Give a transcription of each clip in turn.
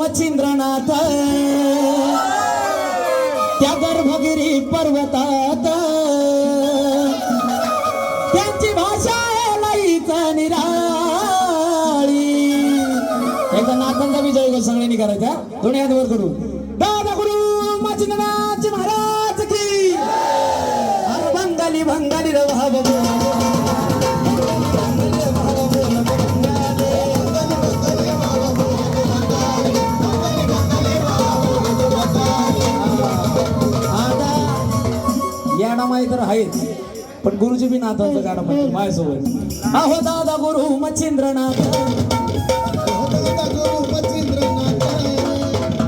मच्छिंद्रनाथ. त्या गर्भगिरी पर्वतात. त्यांची भाषा आहे लईच निराळी एकदा नाथांचा विजय गो सगळ्यांनी करायचा. दोन्ही हात वर करू. दादा गुरु मच्छिंद्रनाथ महाराज की. अरे बंगाली बंगाली रे बाबा माही तर आहेच. पण गुरुजी बी नाथांचं गाणं म्हणतो माझ्यासोबत. अहो दादा गुरु मच्छिंद्रनाथ.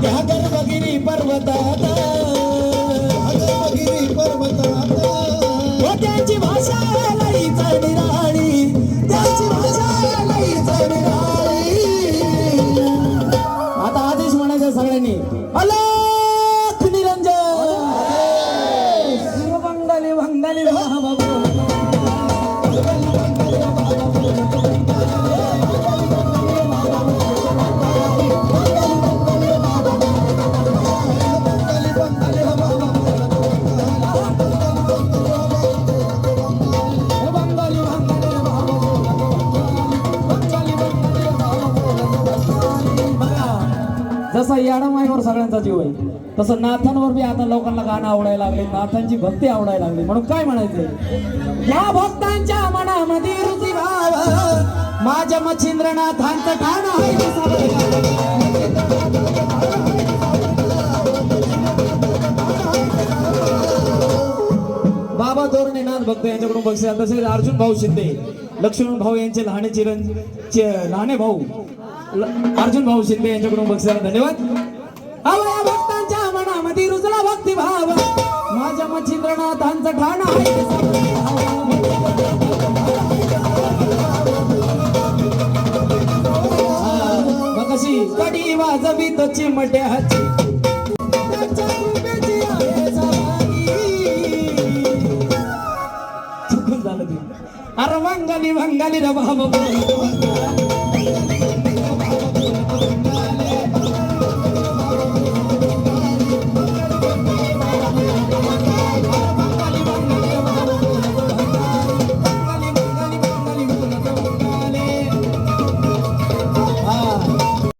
त्या गर्भगिरी पर्वतात. त्यांची भाषा. oh Allah. जसा याडामाईवर सगळ्यांचा जीव आहे तसं नाथांवर बी आता लोकांना गाणं आवडायला लागले नाथांची भक्ती आवडायला लागली. म्हणून काय म्हणायचंय? या भक्तांच्या मनामध्ये रुची भाव. माझ्या मच्छिंद्रनाथांचं ठाण आहे बाबा धोरणीनाथ भक्त यांच्याकडून बक्षीस तसेच अर्जुन भाऊ शिंदे लक्ष्मण भाऊ यांचे लहाने चिरं चे- लहाने भाऊ. अर्जुन भाऊ शिंदे यांच्याकडून बक्षीस धन्यवाद. अवया भक्तांच्या मनामध्ये रुजला भक्ती भाव माझ्या मच्छिंद्रनाथांचं ठाण आहे मग कडी वाजवी तो चिमट्याची. अरे वंगाली वंगाली रे बाबा